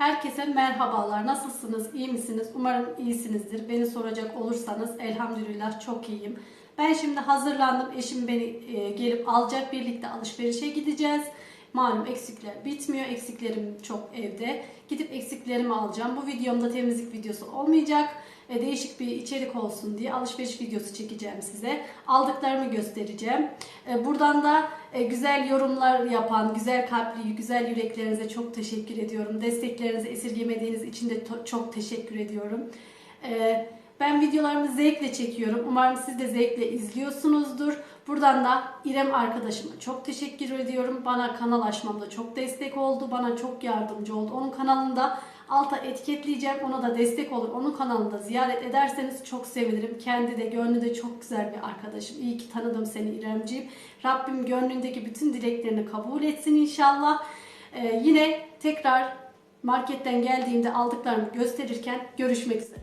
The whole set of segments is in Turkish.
Herkese merhabalar. Nasılsınız? İyi misiniz? Umarım iyisinizdir. Beni soracak olursanız elhamdülillah çok iyiyim. Ben şimdi hazırlandım. Eşim beni e, gelip alacak. Birlikte alışverişe gideceğiz. Malum eksikler bitmiyor. Eksiklerim çok evde. Gidip eksiklerimi alacağım. Bu videomda temizlik videosu olmayacak. Değişik bir içerik olsun diye alışveriş videosu çekeceğim size. Aldıklarımı göstereceğim. E, buradan da e, güzel yorumlar yapan, güzel kalpli, güzel yüreklerinize çok teşekkür ediyorum. Desteklerinizi esirgemediğiniz için de çok teşekkür ediyorum. E, ben videolarımı zevkle çekiyorum. Umarım siz de zevkle izliyorsunuzdur. Buradan da İrem arkadaşıma çok teşekkür ediyorum. Bana kanal açmamda çok destek oldu. Bana çok yardımcı oldu. Onun kanalında alta etiketleyeceğim. Ona da destek olur. Onun kanalında ziyaret ederseniz çok sevinirim. Kendi de gönlü de çok güzel bir arkadaşım. İyi ki tanıdım seni İremciğim. Rabbim gönlündeki bütün dileklerini kabul etsin inşallah. Ee, yine tekrar marketten geldiğimde aldıklarımı gösterirken görüşmek üzere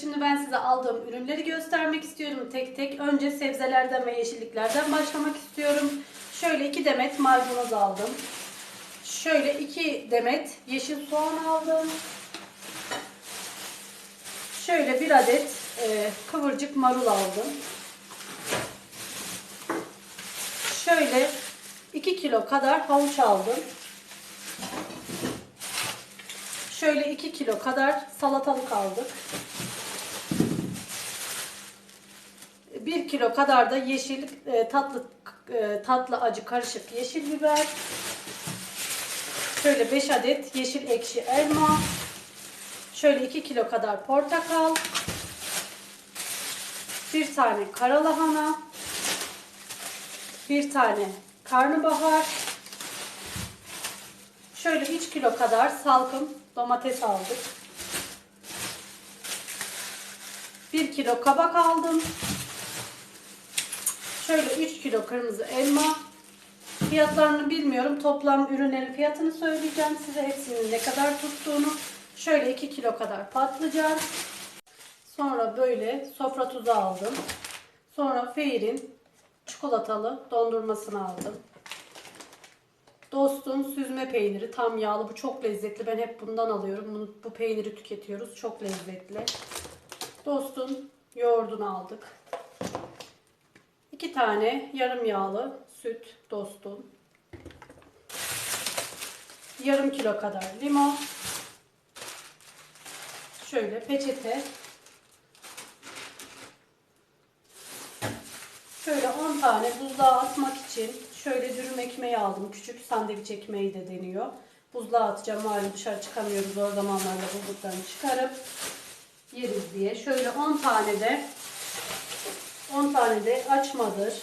şimdi ben size aldığım ürünleri göstermek istiyorum tek tek. Önce sebzelerden ve yeşilliklerden başlamak istiyorum. Şöyle iki demet maydanoz aldım. Şöyle iki demet yeşil soğan aldım. Şöyle bir adet e, kıvırcık marul aldım. Şöyle 2 kilo kadar havuç aldım. Şöyle 2 kilo kadar salatalık aldık. 1 kilo kadar da yeşil e, tatlı e, tatlı acı karışık yeşil biber. Şöyle 5 adet yeşil ekşi elma. Şöyle 2 kilo kadar portakal. Bir tane kara lahana. Bir tane karnabahar. Şöyle 3 kilo kadar salkım domates aldık. 1 kilo kabak aldım. Şöyle 3 kilo kırmızı elma. Fiyatlarını bilmiyorum. Toplam ürünlerin fiyatını söyleyeceğim size. Hepsinin ne kadar tuttuğunu. Şöyle 2 kilo kadar patlıcan. Sonra böyle sofra tuzu aldım. Sonra Feyir'in çikolatalı dondurmasını aldım. Dost'un süzme peyniri tam yağlı. Bu çok lezzetli. Ben hep bundan alıyorum. Bunu, bu peyniri tüketiyoruz. Çok lezzetli. Dost'un yoğurdunu aldık. İki tane yarım yağlı süt Dost'un. Yarım kilo kadar limon. Şöyle peçete. Şöyle 10 tane buzluğa atmak için şöyle dürüm ekmeği aldım. Küçük sandviç ekmeği de deniyor. Buzluğa atacağım. Malum dışarı çıkamıyoruz. O zamanlarda buzluktan çıkarıp yeriz diye. Şöyle 10 tane de 10 tane de açmadır.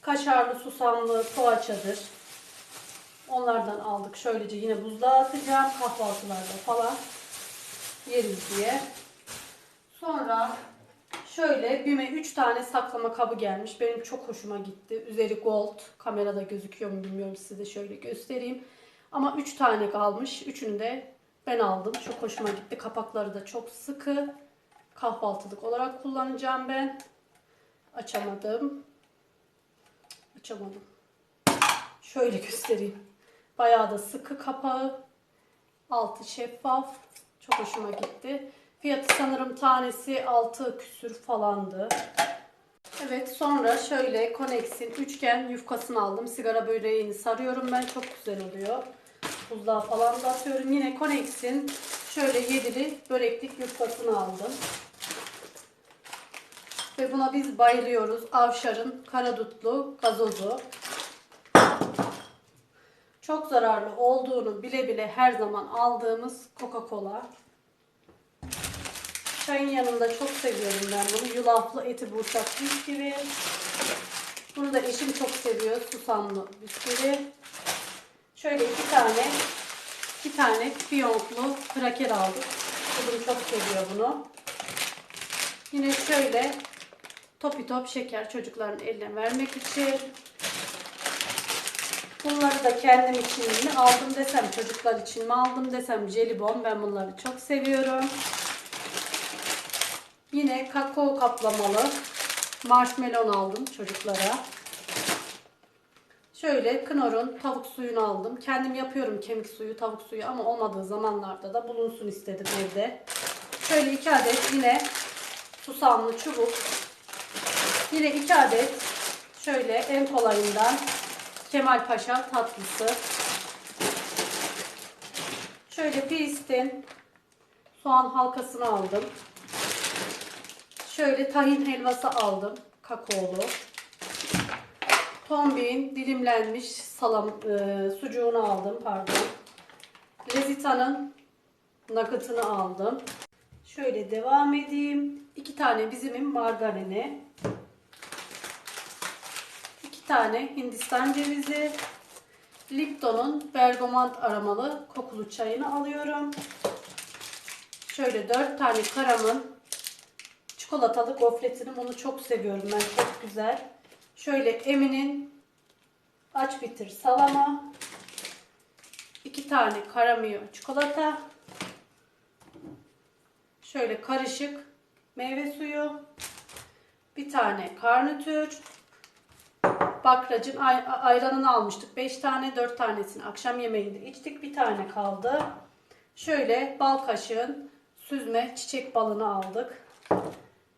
Kaşarlı, susamlı, poğaçadır. Onlardan aldık. Şöylece yine buzluğa atacağım. Kahvaltılarda falan yeriz diye. Sonra şöyle BİM'e 3 tane saklama kabı gelmiş. Benim çok hoşuma gitti. Üzeri gold. Kamerada gözüküyor mu bilmiyorum size şöyle göstereyim. Ama 3 tane kalmış. Üçünü de ben aldım. Çok hoşuma gitti. Kapakları da çok sıkı. Kahvaltılık olarak kullanacağım ben. Açamadım. Açamadım. Şöyle göstereyim. Bayağı da sıkı kapağı. Altı şeffaf. Çok hoşuma gitti. Fiyatı sanırım tanesi 6 küsür falandı. Evet sonra şöyle Connex'in üçgen yufkasını aldım. Sigara böreğini sarıyorum ben. Çok güzel oluyor. Buzluğa falan da atıyorum. Yine Connex'in şöyle yedili böreklik yufkasını aldım. Ve buna biz bayılıyoruz. Avşar'ın karadutlu gazozu. Çok zararlı olduğunu bile bile her zaman aldığımız Coca-Cola. Çayın yanında çok seviyorum ben bunu. Yulaflı eti bursak bisküvi. Bunu da eşim çok seviyor. Susamlı bisküvi. Şöyle iki tane iki tane fiyonklu kraker aldık. Kızım çok seviyor bunu. Yine şöyle topi top şeker çocukların eline vermek için. Bunları da kendim için mi aldım desem, çocuklar için mi aldım desem jelibon. Ben bunları çok seviyorum. Yine kakao kaplamalı marshmallow aldım çocuklara. Şöyle Knorr'un tavuk suyunu aldım. Kendim yapıyorum kemik suyu, tavuk suyu ama olmadığı zamanlarda da bulunsun istedim evde. Şöyle iki adet yine susamlı çubuk. Yine iki adet şöyle en kolayından Kemal Paşa tatlısı. Şöyle Filistin soğan halkasını aldım. Şöyle tahin helvası aldım. Kakaolu. Tombik'in dilimlenmiş salam e, sucuğunu aldım pardon. Lezita'nın nugget'ını aldım. Şöyle devam edeyim. İki tane bizimin margarini. Tane Hindistan cevizi. Lipton'un bergamot aromalı kokulu çayını alıyorum. Şöyle dört tane karamın çikolatalı gofretini bunu çok seviyorum ben çok güzel. Şöyle Emin'in aç bitir salama. iki tane karamiyo çikolata. Şöyle karışık meyve suyu. Bir tane karnıtür. Bakracın ay- ayranını almıştık. 5 tane 4 tanesini akşam yemeğinde içtik. Bir tane kaldı. Şöyle bal kaşığın süzme çiçek balını aldık.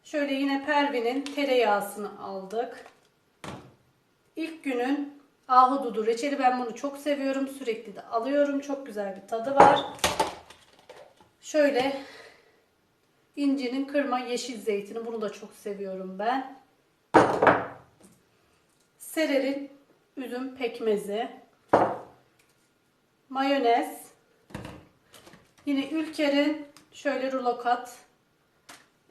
Şöyle yine Pervin'in tereyağısını aldık. İlk günün ahududu reçeli ben bunu çok seviyorum. Sürekli de alıyorum. Çok güzel bir tadı var. Şöyle incinin kırma yeşil zeytini bunu da çok seviyorum ben. Serer'in üzüm pekmezi. Mayonez. Yine Ülker'in şöyle rulo kat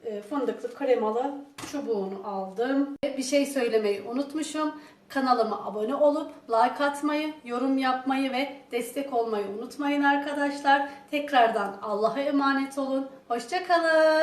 e, fındıklı kremalı çubuğunu aldım. Bir şey söylemeyi unutmuşum. Kanalıma abone olup like atmayı, yorum yapmayı ve destek olmayı unutmayın arkadaşlar. Tekrardan Allah'a emanet olun. Hoşçakalın.